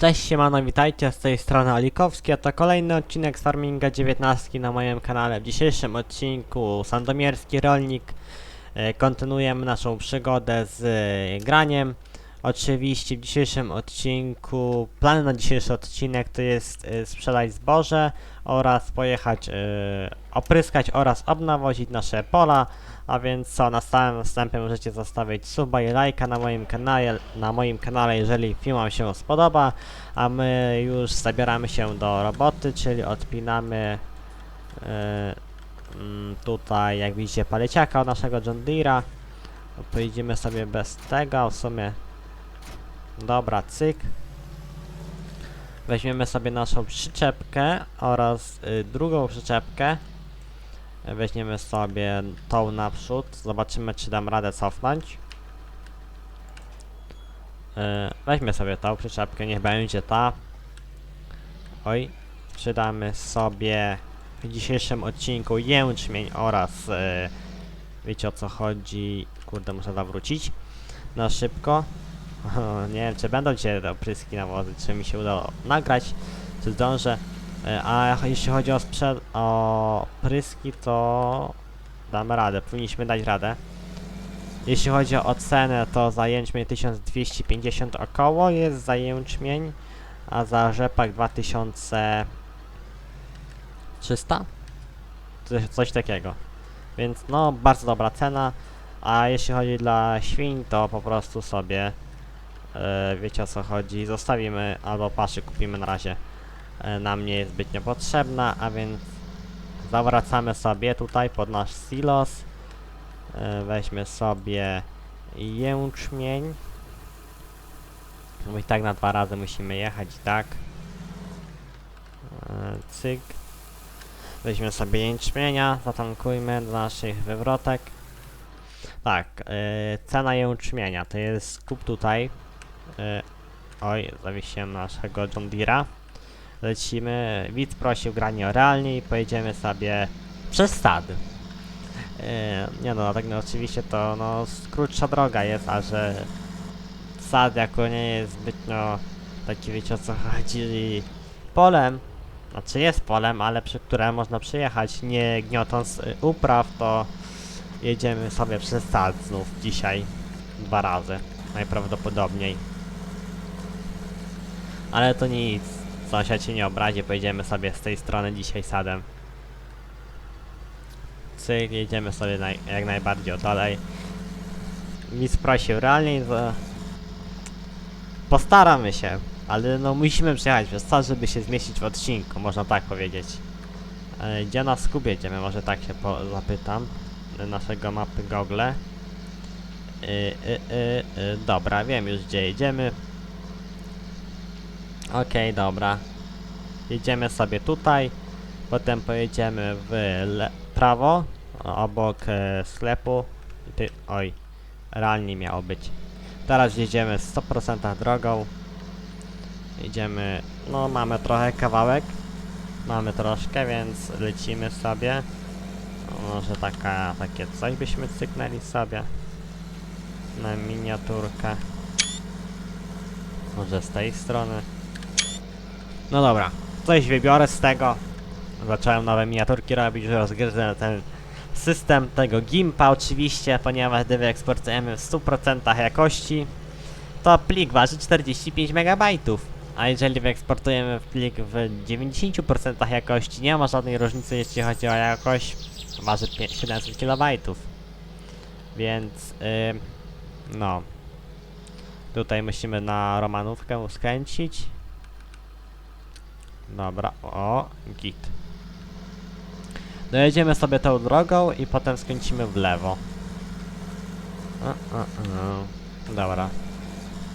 Cześć siemano, witajcie z tej strony Alikowski, a to kolejny odcinek z Farminga 19 na moim kanale. W dzisiejszym odcinku Sandomierski Rolnik e, kontynuujemy naszą przygodę z e, graniem. Oczywiście w dzisiejszym odcinku, plan na dzisiejszy odcinek to jest e, sprzedać zboże oraz pojechać opryskać oraz obnawozić nasze pola. A więc co, na stałym wstępie możecie zostawić suba i lajka na moim kanale, na moim kanale, jeżeli film wam się spodoba. A my już zabieramy się do roboty, czyli odpinamy mm, tutaj, jak widzicie, paleciaka od naszego John Deere'a. Pojedziemy sobie bez tego, w sumie. Dobra, cyk. Weźmiemy sobie naszą przyczepkę oraz y, drugą przyczepkę. Weźmiemy sobie tą naprzód. Zobaczymy, czy dam radę cofnąć. Yy, weźmy sobie tą przyczepkę, niech będzie ta. Oj. Przydamy sobie w dzisiejszym odcinku jęczmień oraz yy, wiecie o co chodzi. Kurde, muszę zawrócić na szybko. O, nie wiem, czy będą te opryski nawozy, czy mi się udało nagrać, czy zdążę. E, A jeśli chodzi o sprzed... o pryski, to damy radę, powinniśmy dać radę. Jeśli chodzi o cenę, to za jęczmień 1250 około jest za jęczmień, a za rzepak 2300? Coś, coś takiego. Więc no, bardzo dobra cena. A jeśli chodzi dla świń, to po prostu sobie e, wiecie o co chodzi, zostawimy albo paszy kupimy na razie nam nie jest zbytnio potrzebna, a więc zawracamy sobie tutaj pod nasz silos. E, weźmy sobie jęczmień. Bo i tak na dwa razy musimy jechać, tak. E, cyk. Weźmy sobie jęczmienia, zatankujmy do naszych wywrotek. Tak, e, cena jęczmienia to jest kup tutaj. E, oj, zawiesiłem naszego John Deere'a. Lecimy. Widz prosił granie realnie i pojedziemy sobie przez sad. E, nie no, tak no oczywiście to no krótsza droga jest, a że sad jako nie jest zbytnio taki wiecie o co chodzi polem, znaczy jest polem, ale przy które można przyjechać nie gniotąc y, upraw, to jedziemy sobie przez sad znów dzisiaj dwa razy najprawdopodobniej. Ale to nic, sąsiad się nie obrazi, pojedziemy sobie z tej strony dzisiaj sadem. Cyk, jedziemy sobie naj, jak najbardziej dalej. Nic prosił realnie, to postaramy się, ale no musimy przejechać przez sad, żeby się zmieścić w odcinku, można tak powiedzieć. E, gdzie na skub jedziemy, może tak się zapytam. Naszego mapy Google. Y, y, y, y, dobra, wiem już gdzie jedziemy. Okej, dobra. Jedziemy sobie tutaj. Potem pojedziemy w prawo, obok e, sklepu. Ty, oj, realnie miało być. Teraz jedziemy 100% drogą. Jedziemy, no mamy trochę kawałek. Mamy troszkę, więc lecimy sobie. Może taka, takie coś byśmy cyknęli sobie. Na miniaturkę. Może z tej strony. No dobra, coś wybiorę z tego. Zacząłem nowe miniaturki robić, że rozgryzę ten system tego Gimpa oczywiście, ponieważ gdy wyeksportujemy w 100% jakości, to plik waży 45 MB. A jeżeli wyeksportujemy w plik w 90% jakości, nie ma żadnej różnicy jeśli chodzi o jakość, waży pie- 700 KB. Więc, ym, no. Tutaj musimy na Romanówkę skręcić. Dobra, o, git. Dojedziemy sobie tą drogą i potem skręcimy w lewo. A, a, a. Dobra.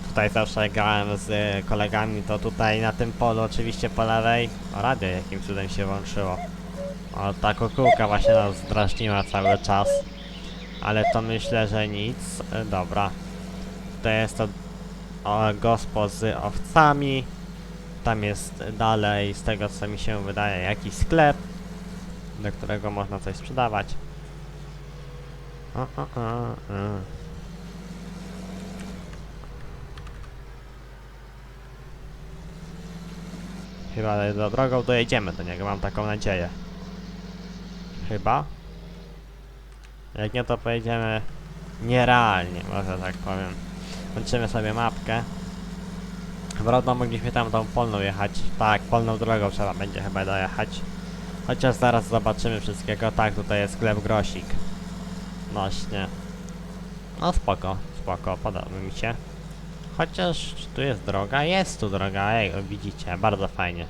Tutaj zawsze grałem z y, kolegami, to tutaj na tym polu, oczywiście po lewej, o radio jakim cudem się włączyło. O, ta kukułka właśnie nas zdrażniła cały czas. Ale to myślę, że nic. Y, Dobra. To jest to o, gospo z owcami. Tam jest dalej, z tego co mi się wydaje, jakiś sklep, do którego można coś sprzedawać. O, o, o, o. Chyba do drogą dojedziemy do niego, mam taką nadzieję. Chyba. Jak nie, to pojedziemy nierealnie, może tak powiem. Włączymy sobie mapkę. Wrodno mogliśmy tam tą polną jechać. Tak, polną drogą trzeba będzie chyba dojechać. Chociaż zaraz zobaczymy wszystkiego. Tak, tutaj jest sklep Grosik. Nośnie. No spoko, spoko, podoba mi się. Chociaż tu jest droga? Jest tu droga, ej, widzicie, bardzo fajnie.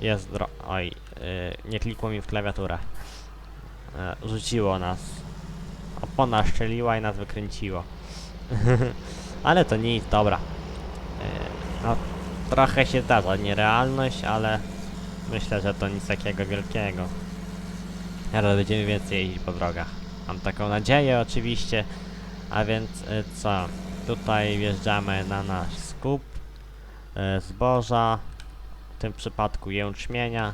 Jest dro... Oj, yy, nie klikło mi w klawiaturę. Yy, rzuciło nas. Opona szczeliła i nas wykręciło. ale to nic, dobra. Yy, no, trochę się zdarza nierealność, ale myślę, że to nic takiego wielkiego. Teraz będziemy więcej jeździć po drogach. Mam taką nadzieję oczywiście. A więc y, co? Tutaj wjeżdżamy na nasz skup y, zboża, w tym przypadku jęczmienia.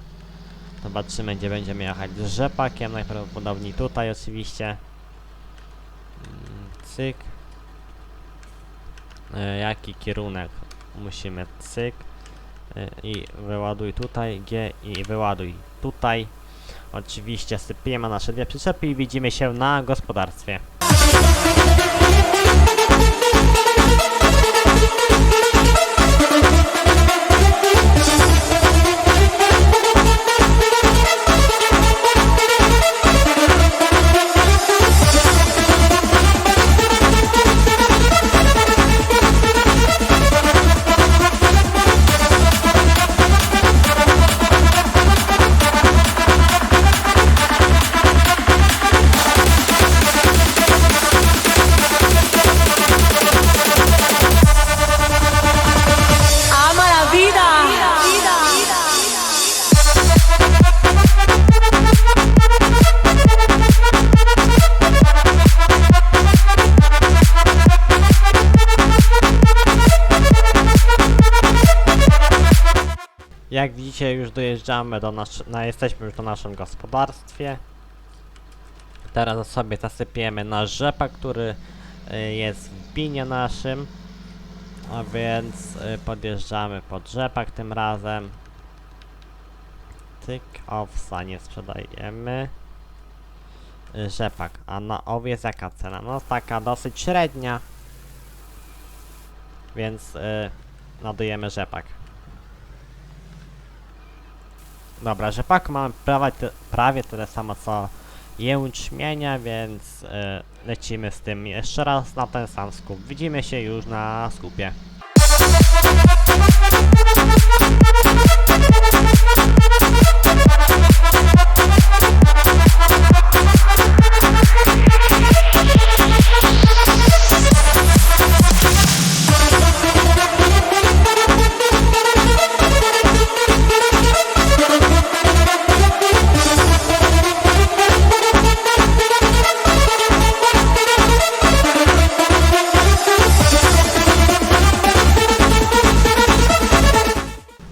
Zobaczymy gdzie będziemy jechać z rzepakiem, najprawdopodobniej tutaj oczywiście. Mm, Cyk. Y, Jaki kierunek? Musimy cyk. Y, I wyładuj tutaj, G i wyładuj tutaj. Oczywiście sypiemy nasze dwie przyczepy i widzimy się na gospodarstwie. Jak widzicie już dojeżdżamy do nasz... No, jesteśmy już do naszym gospodarstwie. Teraz sobie zasypiemy nasz rzepak, który y, jest w binie naszym. A więc y, podjeżdżamy pod rzepak tym razem. Tyk, owsa nie sprzedajemy. Rzepak, a na owiec jaka cena? No taka dosyć średnia. Więc y, nadujemy rzepak. Dobra, rzepaku mamy prawie, ty, prawie tyle samo co jęczmienia, więc y, lecimy z tym jeszcze raz na ten sam skup. Widzimy się już na skupie.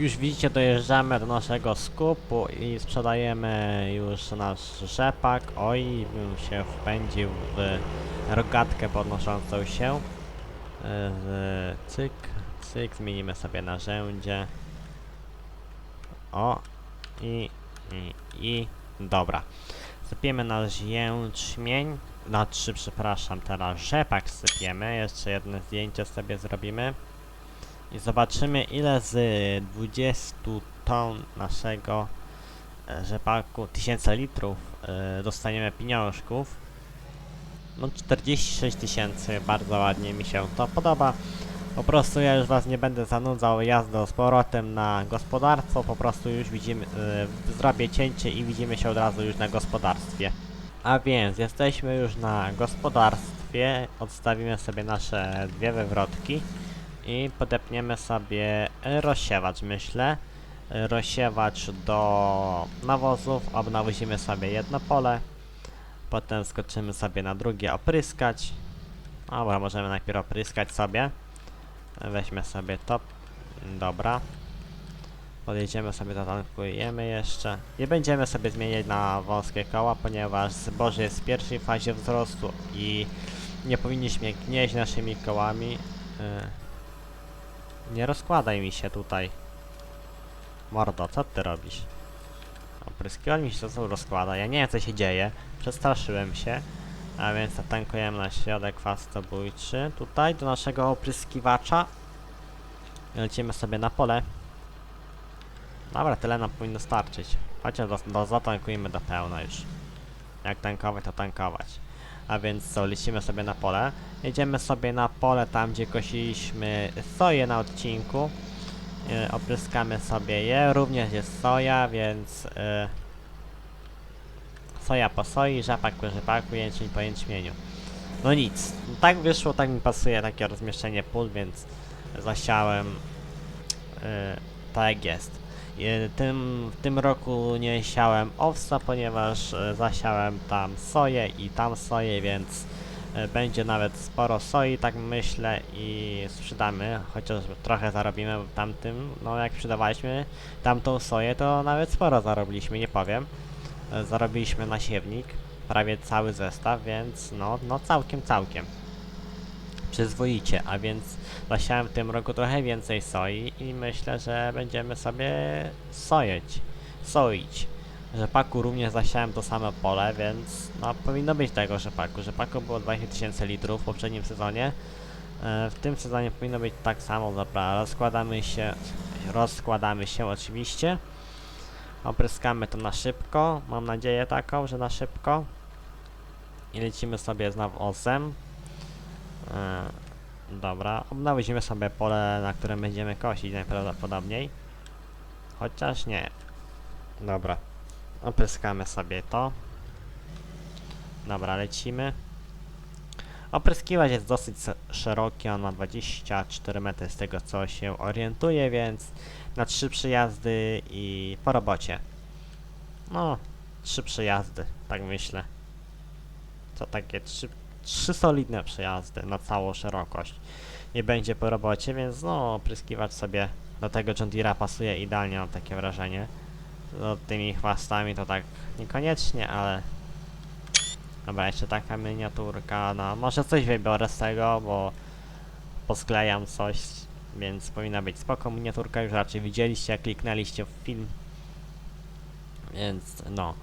Już widzicie, dojeżdżamy do naszego skupu i sprzedajemy już nasz rzepak. Oj, bym się wpędził w rogatkę podnoszącą się. Yy, cyk, cyk, zmienimy sobie narzędzie. O, i, i, i, dobra. Sypiemy nasz jęczmień, na trzy, przepraszam, teraz rzepak sypiemy. Jeszcze jedno zdjęcie sobie zrobimy. I zobaczymy ile z 20 ton naszego e, rzepaku, 1000 litrów e, dostaniemy pieniążków. No 46 tysięcy, bardzo ładnie mi się to podoba. Po prostu ja już was nie będę zanudzał jazdą z powrotem na gospodarstwo, po prostu już widzimy, e, zrobię cięcie i widzimy się od razu już na gospodarstwie. A więc jesteśmy już na gospodarstwie, odstawimy sobie nasze dwie wywrotki i podepniemy sobie rozsiewacz, myślę. Rozsiewacz do nawozów, obnawozimy sobie jedno pole, potem skoczymy sobie na drugie opryskać. Dobra, możemy najpierw opryskać sobie. Weźmy sobie to. Dobra. Podjedziemy sobie, zatankujemy jeszcze. Nie będziemy sobie zmieniać na wąskie koła, ponieważ zboże jest w pierwszej fazie wzrostu i nie powinniśmy gnieść naszymi kołami. Yy. Nie rozkładaj mi się tutaj. Mordo, co ty robisz? Opryskiwacz mi się to rozkłada. Ja nie wiem co się dzieje. Przestraszyłem się. A więc zatankujemy na środek chwastobójczy. Tutaj do naszego opryskiwacza. Lecimy sobie na pole. Dobra, tyle nam powinno starczyć. Chociaż do, do, zatankujemy do pełna już. Jak tankować, to tankować. A więc co, lecimy sobie na pole. Jedziemy sobie na pole tam, gdzie kosiliśmy soję na odcinku. Yy, opryskamy sobie je. Również jest soja, więc... Yy, soja po soi, rzepak po rzepaku, jęczmień po jęczmieniu. No nic, tak wyszło, tak mi pasuje takie rozmieszczenie pól, więc zasiałem yy, tak jak jest. Yy, tym, w tym roku nie siałem owsa, ponieważ yy, zasiałem tam soję i tam soję, więc yy, będzie nawet sporo soi, tak myślę, i sprzedamy, chociaż trochę zarobimy tamtym, no jak sprzedawaliśmy tamtą soję, to nawet sporo zarobiliśmy, nie powiem e, zarobiliśmy na siewnik, prawie cały zestaw, więc no, no całkiem, całkiem. Przyzwoicie, a więc zasiałem w tym roku trochę więcej soi i myślę, że będziemy sobie sojeć, soić. Rzepaku również zasiałem to samo pole, więc no powinno być tego rzepaku. Rzepaku było 20 tysięcy litrów w poprzednim sezonie. E, w tym sezonie powinno być tak samo, dobra, rozkładamy się, rozkładamy się oczywiście. Opryskamy to na szybko. Mam nadzieję taką, że na szybko. I lecimy sobie znowu osem. E, dobra, obnowimy sobie pole, na którym będziemy kosić najprawdopodobniej. Chociaż nie. Dobra. Opryskamy sobie to. Dobra, lecimy. Opryskiwacz jest dosyć szeroki, on ma 24 metry z tego co się orientuję, więc na trzy przyjazdy i po robocie. No, trzy przyjazdy, tak myślę. To takie trzy, trzy solidne przejazdy na całą szerokość. Nie będzie po robocie, więc no, opryskiwacz sobie do tego John Deere'a pasuje idealnie, mam takie wrażenie. No, tymi chwastami to tak niekoniecznie, ale... Dobra, jeszcze taka miniaturka, no może coś wybiorę z tego, bo posklejam coś, więc powinna być spoko miniaturka, już raczej widzieliście, kliknęliście w film. Więc no,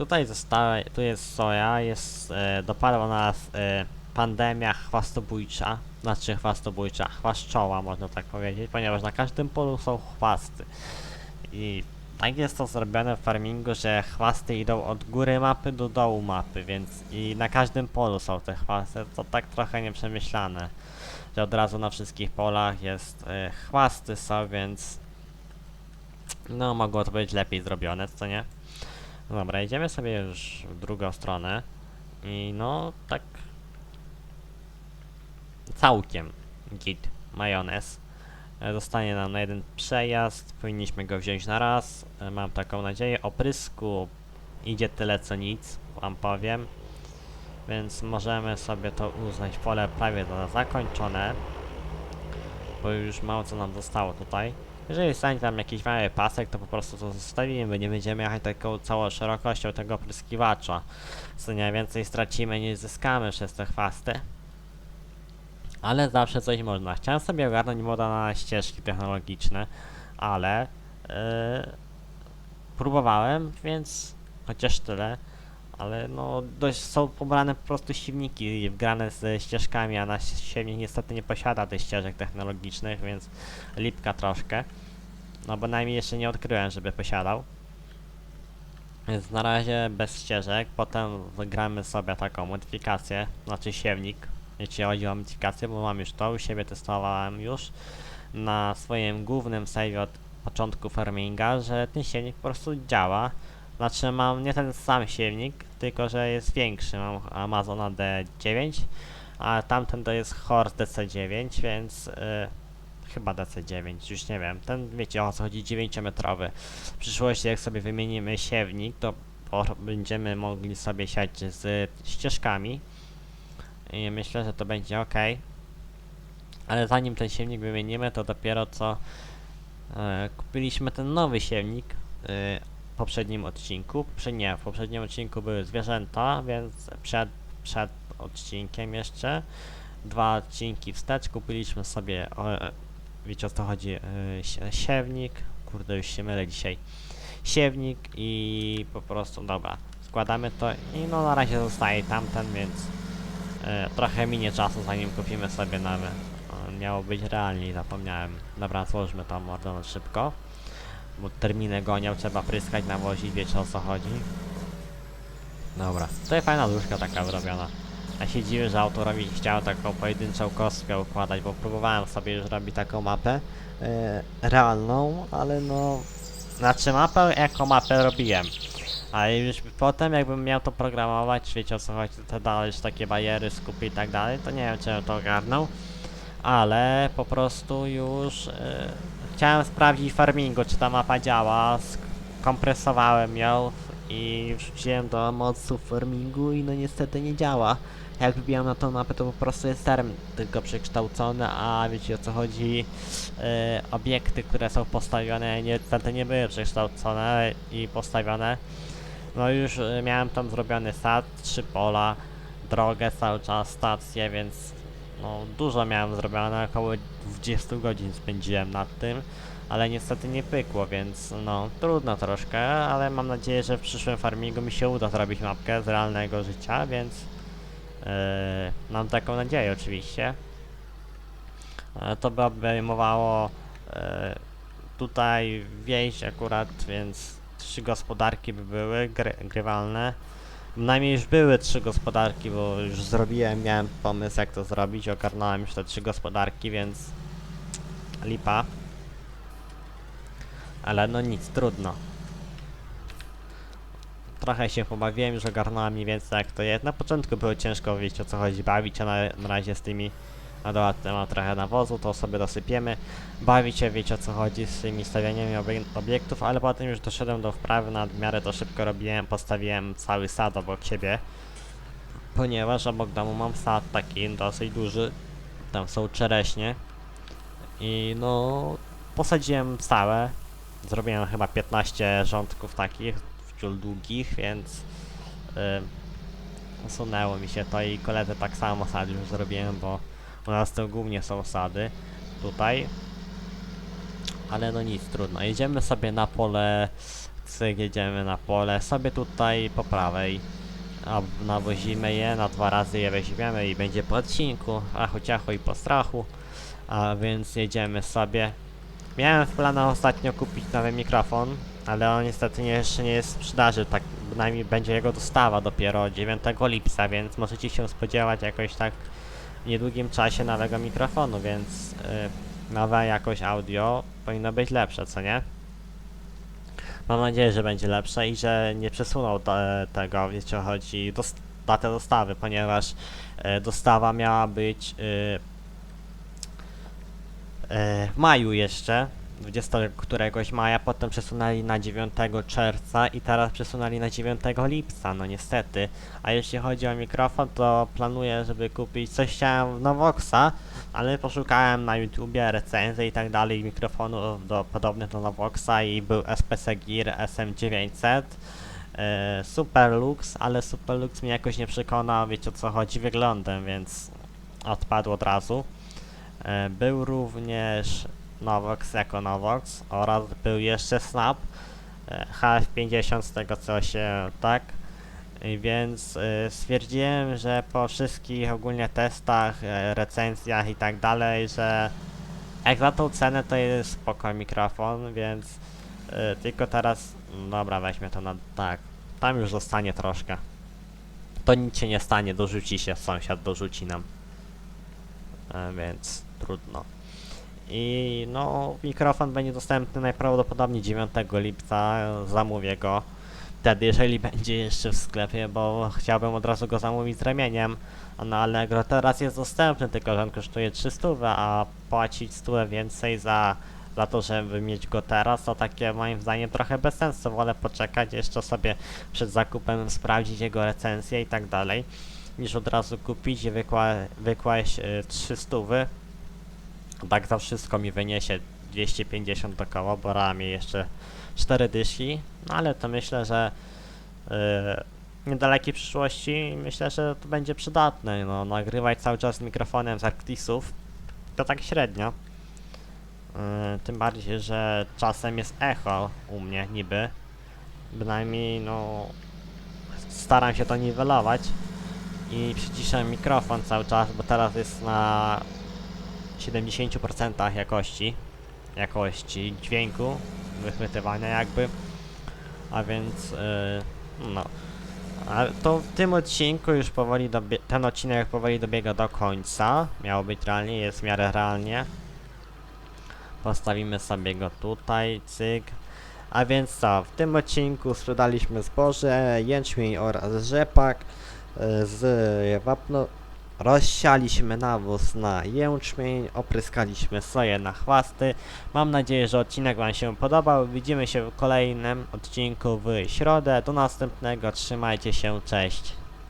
tutaj została, tu jest soja, jest, e, dopadła nas e, pandemia chwastobójcza, znaczy chwastobójcza, chwaszczoła można tak powiedzieć, ponieważ na każdym polu są chwasty. I tak jest to zrobione w farmingu, że chwasty idą od góry mapy do dołu mapy, więc i na każdym polu są te chwasty, to tak trochę nieprzemyślane, że od razu na wszystkich polach jest y, chwasty są, więc no mogło to być lepiej zrobione, co nie? Dobra, idziemy sobie już w drugą stronę i no tak całkiem git majonez. E, Zostanie nam na jeden przejazd, powinniśmy go wziąć na raz, e, mam taką nadzieję. Oprysku idzie tyle co nic, wam powiem. Więc możemy sobie to uznać pole prawie za zakończone. Bo już mało co nam zostało tutaj. Jeżeli stanie tam jakiś mały pasek, to po prostu to zostawimy, nie będziemy jechać taką całą szerokością tego opryskiwacza. Co nie więcej stracimy niż zyskamy przez te chwasty. Ale zawsze coś można. Chciałem sobie ogarnąć moda na ścieżki technologiczne, ale yy, próbowałem, więc chociaż tyle. Ale no dość są pobrane po prostu silniki wgrane ze ścieżkami, a nasz silnik niestety nie posiada tych ścieżek technologicznych, więc lipka troszkę. No bynajmniej jeszcze nie odkryłem, żeby posiadał. Więc na razie bez ścieżek, potem wygramy sobie taką modyfikację, znaczy siewnik, jeśli chodzi o modyfikację, bo mam już to, u siebie testowałem już na swoim głównym save od początku farminga, że ten siewnik po prostu działa. Znaczy mam nie ten sam siewnik, tylko że jest większy, mam Amazona D9, a tamten to jest Horse DC9, więc y, chyba DC9, już nie wiem, ten wiecie o co chodzi, 9-metrowy. W przyszłości jak sobie wymienimy siewnik, to będziemy mogli sobie siać z ścieżkami i myślę, że to będzie ok. Ale zanim ten siewnik wymienimy, to dopiero co e, kupiliśmy ten nowy siewnik w poprzednim odcinku. Nie, w poprzednim odcinku były zwierzęta, więc przed, przed odcinkiem jeszcze dwa odcinki wstecz kupiliśmy sobie, o, wiecie o co chodzi, sie- siewnik, kurde już się mylę dzisiaj. Siewnik i po prostu dobra. Składamy to i no na razie zostaje tamten, więc e, trochę minie czasu zanim kupimy sobie nowy. Miało być realnie, zapomniałem. Dobra, złożmy to mordo na szybko. Bo terminy gonią, trzeba pryskać, nawozić, wiecie o co chodzi. Dobra, tutaj fajna duszka taka wyrobiona. Ja się dziwię, że autorowi chciał taką pojedynczą kostkę układać, bo próbowałem sobie już robić taką mapę e, realną, ale no... Znaczy mapę jako mapę robiłem. Ale już potem jakbym miał to programować, wiecie o co chodzi, te dalej takie bariery, skupy i tak dalej, to nie wiem czy to ogarnął. Ale po prostu już e, chciałem sprawdzić farmingu, czy ta mapa działa, kompresowałem ją i wrzuciłem do modsów farmingu i no niestety nie działa. Jak wbijam na tą mapę, to po prostu jest term tylko przekształcony, a wiecie o co chodzi, e, obiekty, które są postawione, niestety nie były przekształcone i postawione. No już e, miałem tam zrobiony sad, trzy pola, drogę cały czas, stację, więc no dużo miałem zrobione, około 20 godzin spędziłem nad tym, ale niestety nie pykło, więc no trudno troszkę, ale mam nadzieję, że w przyszłym farmingu mi się uda zrobić mapkę z realnego życia, więc yy, mam taką nadzieję oczywiście. E, to by obejmowało e, tutaj wieś akurat, więc trzy gospodarki by były gry, grywalne. Najmniej już były trzy gospodarki, bo już zrobiłem, miałem pomysł jak to zrobić, ogarnąłem już te trzy gospodarki, więc lipa. Ale no nic, trudno. Trochę się pobawiłem, już ogarnąłem mniej więcej jak to jest. Na początku było ciężko wiedzieć o co chodzi, bawić, a na, na razie z tymi na dole mam trochę nawozu, to sobie dosypiemy. Bawić się, wiecie o co chodzi z tymi stawianiami obie obiektów, ale potem już doszedłem do wprawy, na miarę to szybko robiłem, postawiłem cały sad obok siebie. Ponieważ obok domu mam sad taki dosyć duży, tam są czereśnie. I no, posadziłem całe. Zrobiłem chyba 15 rządków takich, wciul długich, więc yy, usunęło mi się to i koledze tak samo sad już zrobiłem, bo głównie są sady tutaj. Ale no nic, trudno. Jedziemy sobie na pole, cyk, jedziemy na pole, sobie tutaj po prawej. A nawozimy je, na dwa razy je weźmiemy i będzie po odcinku, a chociaż i po strachu. A więc jedziemy sobie. Miałem w planach ostatnio kupić nowy mikrofon, ale on niestety nie, jeszcze nie jest w sprzedaży, tak bynajmniej będzie jego dostawa dopiero 9 lipca, więc możecie się spodziewać jakoś tak niedługim czasie nowego mikrofonu, więc yy, nowa jakość audio powinno być lepsze, co nie? Mam nadzieję, że będzie lepsze i że nie przesunął do, tego, o chodzi, dos datę dostawy, ponieważ yy, dostawa miała być yy, w maju jeszcze, 20 któregoś maja, potem przesunęli na 9 czerwca i teraz przesunęli na 9 lipca, no niestety. A jeśli chodzi o mikrofon, to planuję, żeby kupić coś chciałem w Novoxa, ale poszukałem na YouTubie recenzje i tak dalej mikrofonów do, podobnych do Novoxa i był SPC Gear SM900. E, Super Lux, ale Super Lux mnie jakoś nie przekonał, wiecie o co chodzi wyglądem, więc odpadł od razu. E, był również Novox jako Novox oraz był jeszcze Snap e, HF50 z tego co się tak więc e, stwierdziłem, że po wszystkich ogólnie testach, e, recenzjach i tak dalej, że jak za tą cenę to jest spoko mikrofon, więc tylko teraz, dobra weźmy to na tak, tam już zostanie troszkę. To nic się nie stanie, dorzuci się, sąsiad dorzuci nam. Więc trudno. I no, mikrofon będzie dostępny najprawdopodobniej 9 lipca, zamówię go. Wtedy, jeżeli będzie jeszcze w sklepie, bo chciałbym od razu go zamówić z ramieniem. Na Allegro teraz jest dostępny, tylko że on kosztuje 300, a płacić 100 więcej za, za to, żeby mieć go teraz, to takie moim zdaniem trochę bez sensu. Wolę poczekać, jeszcze sobie przed zakupem sprawdzić jego recenzję i tak dalej, niż od razu kupić i wykła, wykłaść y, 300 tak za wszystko mi wyniesie 250 około, bo ramię jeszcze 4 dyszki, no ale to myślę, że yy, w niedalekiej przyszłości myślę, że to będzie przydatne, no nagrywać cały czas mikrofonem z Arctisów, to tak średnio. Yy, tym bardziej, że czasem jest echo u mnie niby. Bynajmniej no staram się to niwelować i przyciszę mikrofon cały czas, bo teraz jest na 70% jakości jakości dźwięku wychwytywania jakby. A więc yy, no. A to w tym odcinku już powoli ten odcinek powoli dobiega do końca. Miało być realnie, jest w miarę realnie. Postawimy sobie go tutaj, cyk. A więc co, w tym odcinku sprzedaliśmy zboże, jęczmień oraz rzepak y, z wapno rozsialiśmy nawóz na jęczmień, opryskaliśmy soję na chwasty Mam nadzieję, że odcinek Wam się podobał. Widzimy się w kolejnym odcinku w środę. Do następnego. Trzymajcie się. Cześć.